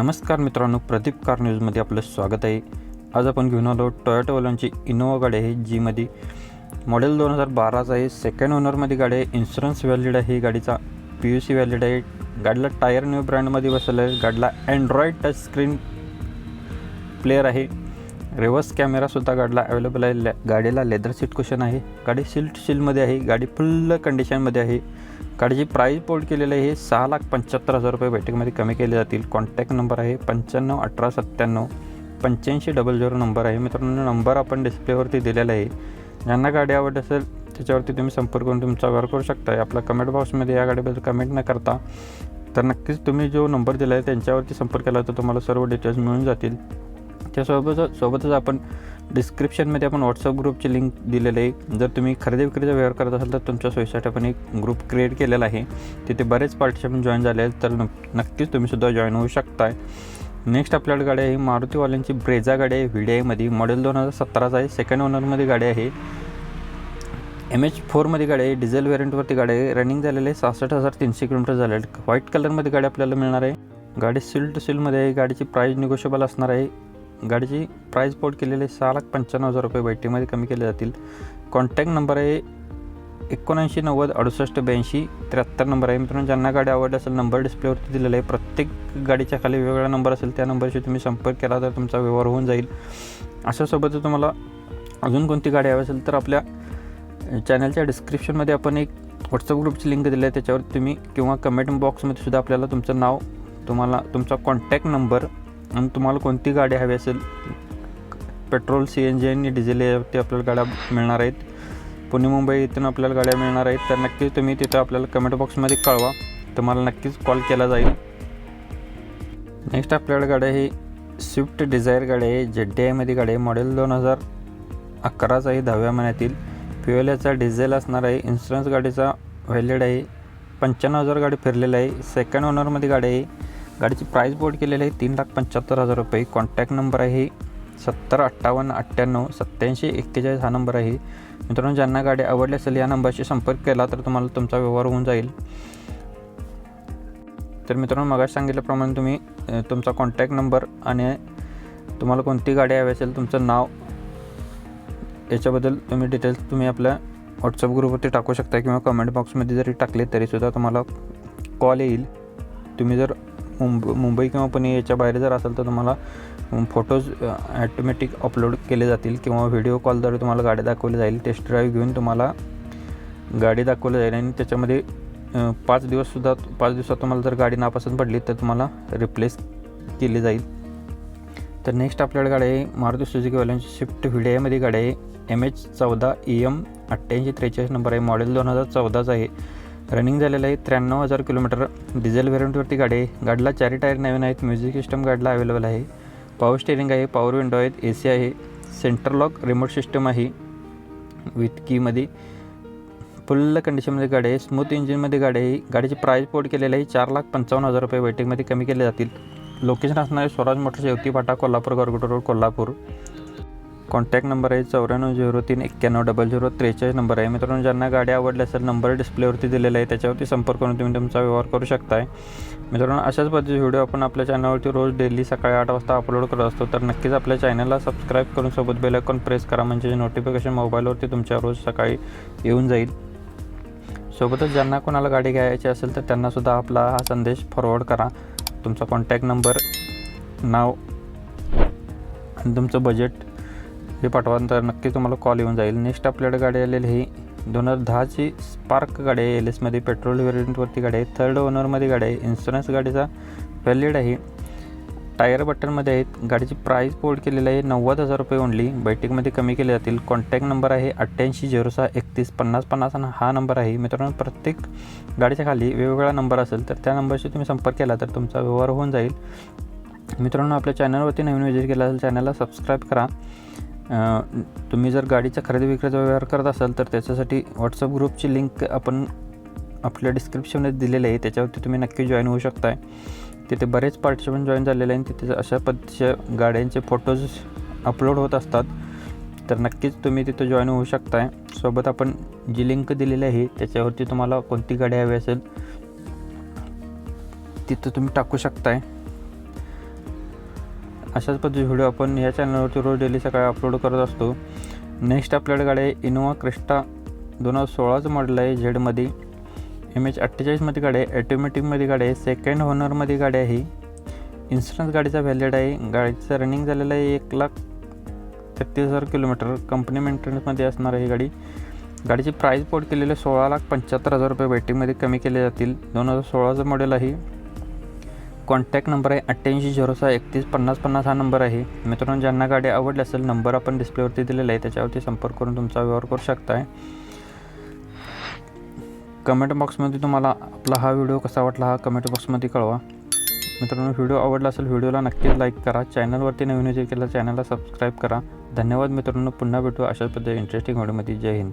नमस्कार मित्रांनो प्रदीप कार न्यूजमध्ये आपलं स्वागत आहे. आज आपण घेऊन आलो टोयोटोवाल्यांची इनोवा गाडी आहे जीमध्ये मॉडेल दोन हजार बाराचा आहे. सेकंड ओनरमध्ये गाडी आहे इन्शुरन्स व्हॅलिड आहे गाडीचा पी यू सी व्हॅलिड आहे. गाडीला टायर न्यू ब्रँडमध्ये बसवलं आहे गाडीला अँड्रॉईड टच स्क्रीन प्लेअर आहे. रिव्हर्स कॅमेरासुद्धा गाडीला अवेलेबल आहे. ले गाडीला लेदर सीट कुशन आहे. गाडी सिल्ट सीलमध्ये आहे. गाडी फुल्ल कंडिशनमध्ये आहे. गाडीची प्राईस पोल्ड केलेली आहे. सहा लाख पंच्याहत्तर हजार रुपये बैठकीमध्ये कमी केले जातील. कॉन्टॅक्ट नंबर आहे पंच्याण्णव अठरा सत्त्याण्णव पंच्याऐंशी डबल झिरो नंबर आहे. मित्रांनो नंबर आपण डिस्प्लेवरती दिलेला आहे. ज्यांना गाडी आवडत असेल त्याच्यावरती तुम्ही संपर्क करून तुमचा व्यवहार करू शकता. आपल्या कमेंट बॉक्समध्ये या गाडीबद्दल कमेंट न करता तर नक्कीच तुम्ही जो नंबर दिला आहे त्यांच्यावरती संपर्क केला तर तुम्हाला सर्व डिटेल्स मिळून जातील. त्यासोबतच सोबतच आपण डिस्क्रिप्शनमध्ये आपण व्हॉट्सअप ग्रुपची लिंक दिलेली आहे. जर तुम्ही खरेदी विक्रीचा व्यवहार करत असाल तर तुमच्या सोयीसाठी आपण एक ग्रुप क्रिएट केलेला आहे. तिथे बरेच पार्टिसिपंट जॉईन झाले आहेत तर नक्कीच तुम्हीसुद्धा जॉईन होऊ शकताय. नेक्स्ट आपल्याकडे गाडी आहे मारुतीवाल्यांची ब्रेझा गाडी आहे व्ही डी आयमध्ये मॉडेल दोन हजार सतराचा आहे सेकंड ओनरमध्ये गाडी आहे. एम एच फोरमध्ये गाडी आहे डिझेल व्हेरियंटवरती गाडी आहे. रनिंग झालेलं आहे सहासष्ट हजार तीनशे किलोमीटर झाले आहेत व्हाईट कलरमध्ये गाडी आपल्याला मिळणार आहे. गाडी सील टू सीलमध्ये आहे गाडीची प्राईस निगोशिएबल असणार आहे. गाडीची प्राईस पोर्ट केलेले सहा लाख पंच्याण्णव हजार रुपये. बैठीमध्ये कमी केले जातील. कॉन्टॅक्ट नंबर आहे एकोणऐंशी नव्वद अडुसष्ट ब्याऐंशी त्र्याहत्तर नंबर आहे. मित्रांनो ज्यांना गाडी आवडली असेल नंबर डिस्प्लेवरती दिलेला आहे. प्रत्येक गाडीच्या खाली वेगवेगळा नंबर असेल त्या नंबरशी तुम्ही संपर्क केला तर तुमचा व्यवहार होऊन जाईल. अशासोबत जर तुम्हाला अजून कोणती गाडी हवी असेल तर आपल्या चॅनलच्या डिस्क्रिप्शनमध्ये आपण एक व्हॉट्सअप ग्रुपची लिंक दिली आहे. त्याच्यावर तुम्ही किंवा कमेंट बॉक्समध्ये सुद्धा आपल्याला तुमचं नाव तुम्हाला तुमचा कॉन्टॅक्ट नंबर आणि तुम्हाला कोणती गाडी हवी असेल पेट्रोल सी एन जी आणि डिझेल यावरती आपल्याला गाड्या मिळणार आहेत. पुणे मुंबई इथून आपल्याला गाड्या मिळणार आहेत. तर नक्कीच तुम्ही तिथं आपल्याला कमेंट बॉक्समध्ये कळवा. तुम्हाला नक्कीच कॉल केला जाईल. नेक्स्ट आपल्याकडे गाडी आहे स्विफ्ट डिझायर गाडी आहे. जेड डी आयमध्ये गाडी आहे. मॉडेल दोन हजार अकराचा आहे. दहाव्या महिन्यातील. फ्युएल याचा डिझेल असणार आहे. इन्शुरन्स गाडीचा व्हॅलिड आहे. पंच्याण्णव हजार गाडी फिरलेली आहे. सेकंड ओनरमध्ये गाडी आहे. गाडीची प्राईस बोर्ड केलेली आहे तीन लाख पंच्याहत्तर हजार रुपये. कॉन्टॅक्ट नंबर आहे सत्तर अठ्ठावन्न अठ्ठ्याण्णव सत्त्याऐंशी एक्केचाळीस हा नंबर आहे. मित्रांनो ज्यांना गाडी आवडली असेल या नंबरशी संपर्क केला तर तुम्हाला तुमचा व्यवहार होऊन जाईल. तर मित्रांनो मगाशी सांगितल्याप्रमाणे तुम्ही तुमचा कॉन्टॅक्ट नंबर आणि तुम्हाला कोणती गाडी हवी असेल तुमचं नाव याच्याबद्दल तुम्ही डिटेल्स तुम्ही आपल्या व्हॉट्सअप ग्रुपवरती टाकू शकता किंवा कमेंट बॉक्समध्ये जरी टाकले तरीसुद्धा तुम्हाला कॉल येईल. तुम्ही जर मुंब मुंबई किंवा पुणे याच्या बाहेर जर असाल तर तुम्हाला फोटोज ॲटोमॅटिक अपलोड केले जातील किंवा व्हिडिओ कॉलद्वारे तुम्हाला गाडी दाखवली जाईल. टेस्ट ड्राईव्ह घेऊन तुम्हाला गाडी दाखवली जाईल आणि त्याच्यामध्ये पाच दिवससुद्धा पाच दिवसात तुम्हाला जर गाडी नापसंत पडली तर तुम्हाला रिप्लेस केली जाईल. तर नेक्स्ट आपल्याकडे गाडी आहे मारुती सुझुकीवाल्यांची स्विफ्ट व्हिडिओमध्ये गाडी आहे. एम एच चौदा ई एम अठ्ठ्याऐंशी त्रेचाळीस नंबर आहे. मॉडेल दोन हजार चौदाचा आहे. रनिंग झालेलं आहे. त्र्याण्णव हजार किलोमीटर डिझेल व्हेरियंटवरती गाडी आहे. गाडीला चारी टायर नवीन आहेत. म्युझिक सिस्टम गाडीला अवेलेबल आहे. पॉवर स्टेरिंग आहे. पॉवर विंडो आहेत. ए सी आहे. सेंटर लॉक रिमोट सिस्टम आहे. विथ कीमध्ये फुल्ल कंडिशनमध्ये गाडी आहे. स्मूथ इंजिनमध्ये गाडी आहे. गाडीची प्राईस पोर्ट केलेली आहे. चार लाख पंचावन्न हजार रुपये. वेटिंगमध्ये कमी केले जातील. लोकेशन असणारे स्वराज मोटर्स येवती फाटा Kolhapur Gargoti road Kolhapur. Contact number आहे चौऱ्याण्णव झिरो तीन एक्क्याण्णव डबल झिरो त्रेचाळीस नंबर आहे. मित्रांनो ज्यांना गाडी आवडली असेल नंबर डिस्प्लेवरती दिलेला आहे त्याच्यावरती संपर्क करून तुम्ही तुमचा व्यवहार करू शकताय. मित्रांनो अशाच पद्धतीचे व्हिडिओ आपण आपल्या चॅनलवरती रोज डेली सकाळी आठ वाजता अपलोड करत असतो तर नक्कीच आपल्या चॅनलला सबस्क्राईब करून सोबत बेल आयकॉन प्रेस करा म्हणजे नोटिफिकेशन मोबाईलवरती तुमच्या रोज सकाळी येऊन जाईल. सोबतच ज्यांना कोणाला गाडी घ्यायची असेल तर त्यांनासुद्धा आपला हा संदेश फॉरवर्ड करा. तुमचा कॉन्टॅक्ट नंबर नाव आणि तुमचं बजेट हे पाठवा तर नक्की तुम्हाला कॉल येऊन जाईल. नेक्स्ट आपल्याकडे गाडी आलेली ही दोन हजार दहाची स्पार्क गाडी आहे एल एसमध्ये पेट्रोल व्हेरियंटवरती गाडी आहे. थर्ड ओनरमध्ये गाडी आहे. इन्शुरन्स गाडीचा व्हॅलिड आहे. टायर बटनमध्ये आहेत. गाडीची प्राईस पोर्ट केलेली आहे. नव्वद हजार रुपये ओनली बैठकमध्ये कमी केले जातील. कॉन्टॅक्ट नंबर आहे अठ्ठ्याऐंशी झिरो सहा एकतीस पन्नास पन्नास आणि हा नंबर आहे. मित्रांनो प्रत्येक गाडीच्या खाली वेगवेगळा नंबर असेल तर त्या नंबरशी तुम्ही संपर्क केला तर तुमचा व्यवहार होऊन जाईल. मित्रांनो आपल्या चॅनलवरती नवीन विजिट केला असेल चॅनलला सबस्क्राईब करा. तुम्ही जर गाडीचा खरेदी विक्रीचा व्यवहार करत असाल तर त्याच्यासाठी व्हॉट्सअप ग्रुपची लिंक आपण आपल्या डिस्क्रिप्शनमध्ये दिलेली आहे. त्याच्यावरती तुम्ही नक्की जॉईन होऊ शकताय. तिथे बरेच पार्टिसिपंट जॉईन झालेले आहेत. तिथे अशा पद्धतीच्या गाड्यांचे फोटोज अपलोड होत असतात. तर नक्कीच तुम्ही तिथं जॉईन होऊ शकताय. सोबत आपण जी लिंक दिलेली आहे त्याच्यावरती तुम्हाला कोणती गाडी हवी असेल तिथं तुम्ही टाकू शकताय. अशाच पद्धती व्हिडिओ आपण या चॅनलवरती रोज डेली सकाळी अपलोड करत असतो. नेक्स्ट आपल्याकडे गाडी आहे इनोवा क्रिस्टा दोन हजार सोळाचं मॉडेल आहे झेडमध्ये एम एच अठ्ठेचाळीसमध्ये गाडी आहे ॲटोमॅटिकमध्ये गाडी आहे सेकंड ओनरमध्ये गाडी आहे. इन्शुरन्स गाडीचा व्हॅलिड आहे. गाडीचं रनिंग झालेलं आहे एक लाख तेहतीस हजार किलोमीटर. कंपनी मेंटेनन्समध्ये असणार आहे ही गाडी. गाडीची प्राईस पोट केलेली सोळा लाख पंच्याहत्तर हजार रुपये. वेटिंगमध्ये कमी केले जातील. दोन हजार सोळाचं मॉडेल आहे. कॉन्टॅक्ट नंबर आहे अठ्ठ्याऐंशी झिरो सहा एकतीस पन्नास पन्नास हा नंबर आहे. मित्रांनो ज्यांना गाडी आवडली असेल नंबर आपण डिस्प्लेवरती दिलेला आहे त्याच्यावरती संपर्क करून तुमचा व्यवहार करू शकताय. कमेंट बॉक्समध्ये तुम्हाला आपला हा व्हिडिओ कसा वाटला हा कमेंट बॉक्समध्ये कळवा. मित्रांनो व्हिडिओ आवडला असेल व्हिडिओला नक्कीच लाईक करा. चॅनलवरती नवीन विजिट केला चॅनलला सबस्क्राईब करा. धन्यवाद मित्रांनो पुन्हा भेटू अशाच पद्धती इंटरेस्टिंग व्हिडिओमध्ये जय हिंद.